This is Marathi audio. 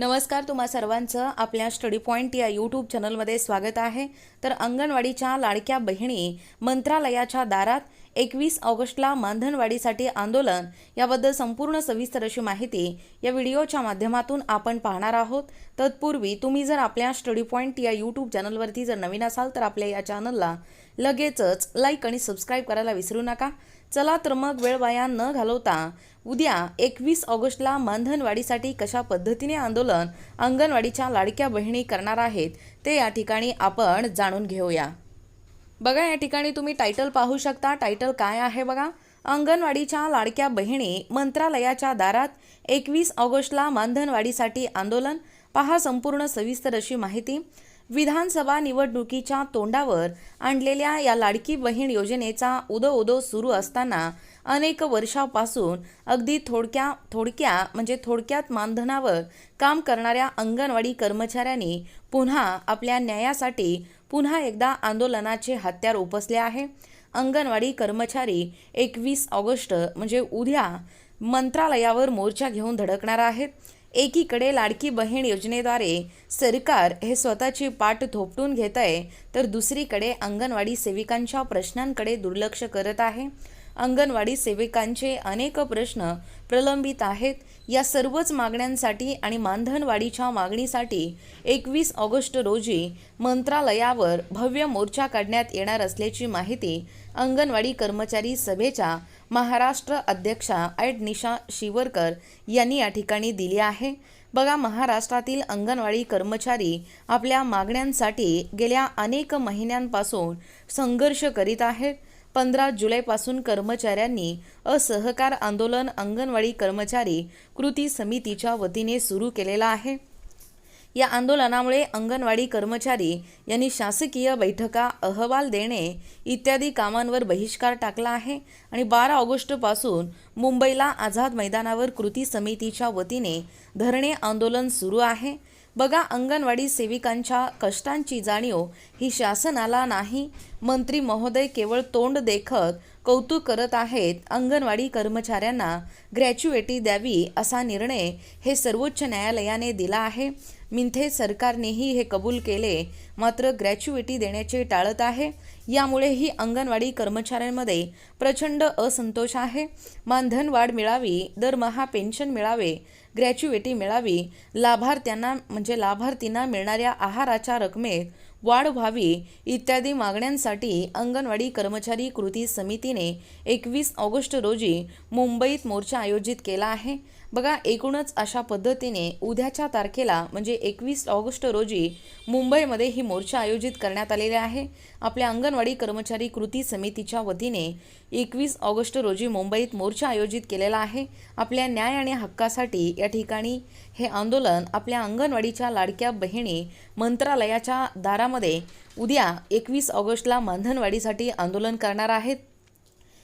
नमस्कार तुम्हा सर्वांचं आपल्या स्टडी पॉईंट या यूट्यूब चॅनलमध्ये स्वागत आहे. तर अंगणवाडीच्या लाडक्या बहिणी मंत्रालयाच्या दारात एकवीस ऑगस्टला मानधनवाढीसाठी आंदोलन याबद्दल संपूर्ण सविस्तर अशी माहिती या व्हिडिओच्या माध्यमातून आपण पाहणार आहोत. तत्पूर्वी तुम्ही जर आपल्या स्टडी पॉईंट या यूट्यूब चॅनलवरती जर नवीन असाल तर आपल्या या चॅनलला लगेचच लाईक आणि सबस्क्राईब करायला विसरू नका. चला तर मग वेळ वाया न घालवता उद्या एकवीस ऑगस्टला मानधनवाढीसाठी कशा पद्धतीने आंदोलन अंगणवाडीच्या लाडक्या बहिणी करणार आहेत ते या ठिकाणी आपण जाणून घेऊया. बघा या ठिकाणी तुम्ही टायटल पाहू शकता. टायटल काय आहे बघा? अंगणवाडीच्या लाडक्या बहिणी मंत्रालयाच्या दारात एकवीस ऑगस्टला मानधनवाढीसाठी आंदोलन. पहा संपूर्ण सविस्तर अशी माहिती. विधानसभा निवडणुकीच्या तोंडावर आणलेल्या या लाडकी बहीण योजनेचा उदो उदो सुरू असताना अनेक वर्षापासून अगदी थोडक्या थोडक्या म्हणजे थोडक्यात मानधनावर काम करणाऱ्या अंगणवाडी कर्मचाऱ्यांनी पुन्हा आपल्या न्यायासाठी पुन्हा एकदा आंदोलनाचे हत्यार उपसले आहे. अंगणवाडी कर्मचारी एकवीस ऑगस्ट म्हणजे उद्या मंत्रालयावर मोर्चा घेऊन धडकणार आहेत. एकीकडे लाडकी बहीण योजनेद्वारे सरकार हे स्वतःची पाठ थोपटून घेत आहे तर दुसरीकडे अंगणवाडी सेविकांच्या प्रश्नांकडे दुर्लक्ष करत आहे. अंगणवाडी सेविकांचे अनेक प्रश्न प्रलंबित आहेत. या सर्वच मागण्यांसाठी आणि मानधनवाढीच्या मागणीसाठी एकवीस ऑगस्ट रोजी मंत्रालयावर भव्य मोर्चा काढण्यात येणार असल्याची माहिती अंगणवाडी कर्मचारी सभेच्या महाराष्ट्र अध्यक्षा ॲड निशा शिवरकर यांनी या ठिकाणी दिली आहे. बघा महाराष्ट्रातील अंगणवाडी कर्मचारी आपल्या मागण्यांसाठी गेल्या अनेक महिन्यांपासून संघर्ष करीत आहेत. पंधरा जुलैपासून कर्मचाऱ्यांनी असहकार आंदोलन अंगणवाडी कर्मचारी कृती समितीच्या वतीने सुरू केलेलं आहे. या आंदोलनामुळे अंगणवाडी कर्मचारी यांनी शासकीय बैठका अहवाल देणे इत्यादी कामांवर बहिष्कार टाकला आहे आणि बारा ऑगस्टपासून मुंबईला आझाद मैदानावर कृती समितीच्या वतीने धरणे आंदोलन सुरू आहे. बघा अंगणवाडी सेविकांच्या कष्टांची जाणीव ही शासनाला नाही मंत्री महोदय केवळ तोंड देखत कौतुक करत आहेत. अंगणवाडी कर्मचाऱ्यांना ग्रॅच्युएटी द्यावी असा निर्णय हे सर्वोच्च न्यायालयाने दिला आहे. मिंथे सरकारनेही हे कबूल केले मात्र ग्रॅच्युएटी देण्याचे टाळत आहे. यामुळेही अंगणवाडी कर्मचाऱ्यांमध्ये प्रचंड असंतोष आहे. मानधन वाढ मिळावी दरमहा पेन्शन मिळावे ग्रॅच्युएटी मिळावी लाभार्थ्यांना म्हणजे लाभार्थींना मिळणाऱ्या आहाराच्या रकमेत वाढ व्हावी इत्यादी मागण्यांसाठी अंगणवाडी कर्मचारी कृती समितीने एकवीस ऑगस्ट रोजी मुंबईत मोर्चा आयोजित केला आहे. बघा एकूणच अशा पद्धतीने उद्याच्या तारखेला म्हणजे एकवीस ऑगस्ट रोजी मुंबईमध्ये ही मोर्चा आयोजित करण्यात आलेले आहे. आपल्या अंगणवाडी कर्मचारी कृती समितीच्या वतीने एकवीस ऑगस्ट रोजी मुंबईत मोर्चा आयोजित केलेला आहे. आपल्या न्याय आणि हक्कासाठी या ठिकाणी हे आंदोलन आपल्या अंगणवाडीच्या लाडक्या बहिणी मंत्रालयाच्या दारामध्ये उद्या एकवीस ऑगस्टला मानधनवाढीसाठी आंदोलन करणार आहेत.